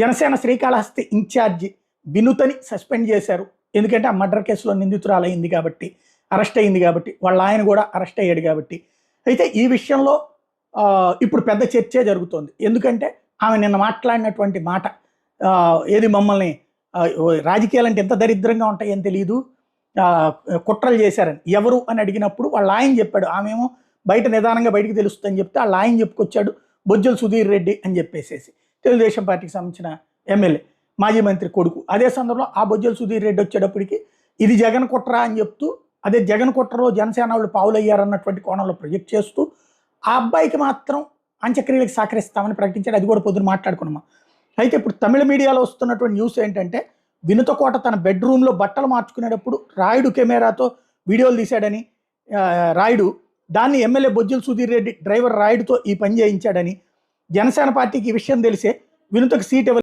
Janasena Srikalahasti incharge వినుతని suspend చేశారు. ఎందుకంటే ఆ మర్డర్ కేసులో నిందితురాలు అయింది కాబట్టి అరెస్ట్ అయింది కాబట్టి వాళ్ళ ఆయన కూడా అరెస్ట్ అయ్యాడు కాబట్టి. అయితే ఈ విషయంలో ఇప్పుడు పెద్ద చర్చే జరుగుతోంది. ఎందుకంటే ఆమె నిన్న మాట్లాడినటువంటి మాట ఏది మమ్మల్ని రాజకీయాలు అంటే ఎంత దరిద్రంగా ఉంటాయని తెలియదు కుట్రలు చేశారని. ఎవరు అని అడిగినప్పుడు వాళ్ళ ఆయన చెప్పాడు. ఆమెమో బయట నిదానంగా బయటికి తెలుస్తుందని చెప్తే వాళ్ళ ఆయన చెప్పుకొచ్చాడు బొజ్జల సుధీర్ రెడ్డి అని చెప్పేసేసి. తెలుగుదేశం పార్టీకి సంబంధించిన ఎమ్మెల్యే మాజీ మంత్రి కొడుకు. అదే సందర్భంలో ఆ బొజ్జల సుధీర్ రెడ్డి వచ్చేటప్పటికి ఇది జగన్ కుట్ర అని చెప్తూ అదే జగన్ కుట్రలో జనసేన వాళ్ళు పావులయ్యారన్నటువంటి కోణంలో ప్రొజెక్ట్ చేస్తూ ఆ అబ్బాయికి మాత్రం అంత్యక్రియలకు సహకరిస్తామని ప్రకటించాడు అది కూడా పొద్దున మాట్లాడుకున్నాం అయితే ఇప్పుడు తమిళ మీడియాలో వస్తున్నటువంటి న్యూస్ ఏంటంటే వినుతకోట తన బెడ్రూమ్లో బట్టలు మార్చుకునేటప్పుడు రాయుడు కెమెరాతో వీడియోలు తీశాడని రాయుడు దాన్ని ఎమ్మెల్యే బొజ్జుల సుధీర్ రెడ్డి డ్రైవర్ రాయుడుతో ఈ పని చేయించాడని జనసేన పార్టీకి ఈ విషయం తెలిసే వినుతకు సీట్ ఎవరు